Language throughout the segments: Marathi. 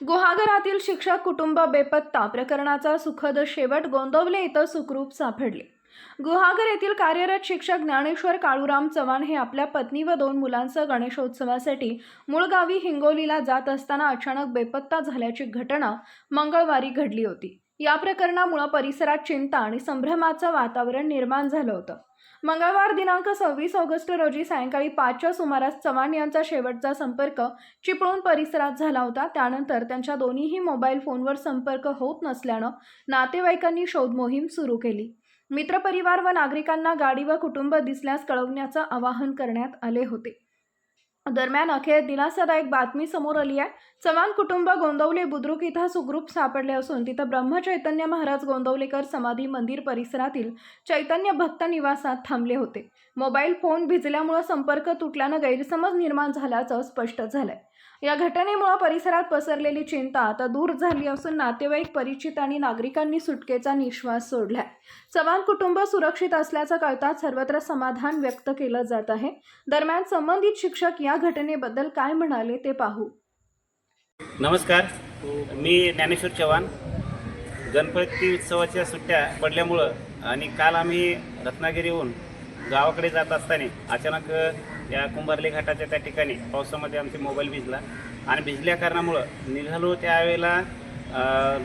गुहागरातील शिक्षक कुटुंब बेपत्ता प्रकरणाचा सुखद शेवट गोंदवले इथं सुखरूप सापडले. गुहागर येथील कार्यरत शिक्षक ज्ञानेश्वर काळूराम चव्हाण हे आपल्या पत्नी व दोन मुलांसह गणेशोत्सवासाठी मूळ गावी हिंगोलीला जात असताना अचानक बेपत्ता झाल्याची घटना मंगळवारी घडली होती. या प्रकरणामुळं परिसरात चिंता आणि संभ्रमाचं वातावरण निर्माण झालं होतं. मंगळवार दिनांक सव्वीस ऑगस्ट रोजी सायंकाळी पाचच्या सुमारास चव्हाण यांचा शेवटचा संपर्क चिपळूण परिसरात झाला होता. त्यानंतर त्यांच्या दोन्हीही मोबाईल फोनवर संपर्क होत नसल्यानं नातेवाईकांनी शोध मोहीम सुरू केली. मित्रपरिवार व नागरिकांना गाडी व कुटुंब दिसल्यास कळवण्याचं आवाहन करण्यात आले होते. दरम्यान अखेर दिलासादायक बातमी समोर आली आहे. चव्हाण कुटुंब गोंदवले बुद्रुक इथं सुखरूप सापडले असून तिथं ब्रह्मचैतन्य महाराज गोंदवलेकर समाधी मंदिर परिसरातील चैतन्य भक्त निवासात थांबले होते. मोबाईल फोन भिजल्यामुळं संपर्क तुटल्यानं गैरसमज निर्माण झाल्याचं स्पष्ट झालंय. या घटनेमुळे परिसरात पसरलेली चिंता आता दूर झाली असून नातेवाईक परिचित आणि नागरिकांनी सुटकेचा निश्वास सोडलाय. चव्हाण कुटुंब सुरक्षित असल्याचं कळताच सर्वत्र समाधान व्यक्त केलं जात आहे. दरम्यान संबंधित शिक्षक या घटनेबद्दल काय म्हणाले ते पाहू. नमस्कार. मी ज्ञानेश्वर चव्हाण. गणपती उत्सवाच्या सुट्ट्या पडल्यामुळं आणि काल आम्ही रत्नागिरीहून गावाकडे जात असताना अचानक या कुंभारली घाटाच्या त्या ठिकाणी पावसामध्ये आमचे मोबाईल भिजला आणि भिजल्या कारणामुळं निघालो त्यावेळेला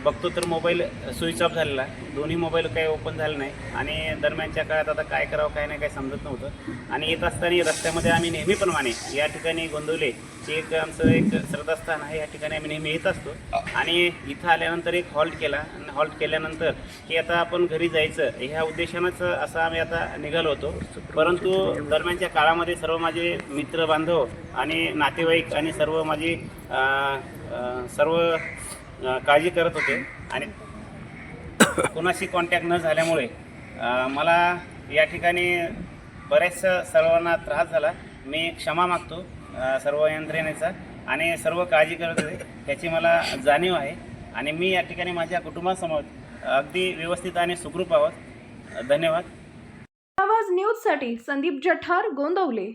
बघतो तर मोबाईल स्विच ऑफ झालेला दोन्ही मोबाईल काही ओपन झाले नाही. आणि दरम्यानच्या काळात आता काय करावं काय नाही काय समजत नव्हतं. आणि येत असताना रस्त्यामध्ये आम्ही नेहमीप्रमाणे या ठिकाणी गोंदवले हे एक आमचं एक श्रद्धास्थान आहे. या ठिकाणी आम्ही नेहमी येत असतो. आणि इथं आल्यानंतर एक हॉल्ट केला. आणि हॉल्ट केल्यानंतर की आता आपण घरी जायचं. ह्या उद्देशानंच असं आम्ही आता निघालो होतो. परंतु दरम्यानच्या काळामध्ये सर्व माझे मित्र बांधव आणि नातेवाईक आणि सर्व माझी सर्व काळजी करत होते. आणि कोणाशी कॉन्टॅक्ट न झाल्यामुळे मला या ठिकाणी बऱ्याचशा सर्वांना त्रास झाला. मी क्षमा मागतो सर्व यंत्रणेचा आणि सर्व काळजी करत होते. त्याची मला जाणीव आहे. आणि मी या ठिकाणी माझ्या कुटुंबासमोर अगदी व्यवस्थित आणि सुखरूप आहोत. धन्यवाद. आवाज न्यूजसाठी संदीप जठार गोंदवले.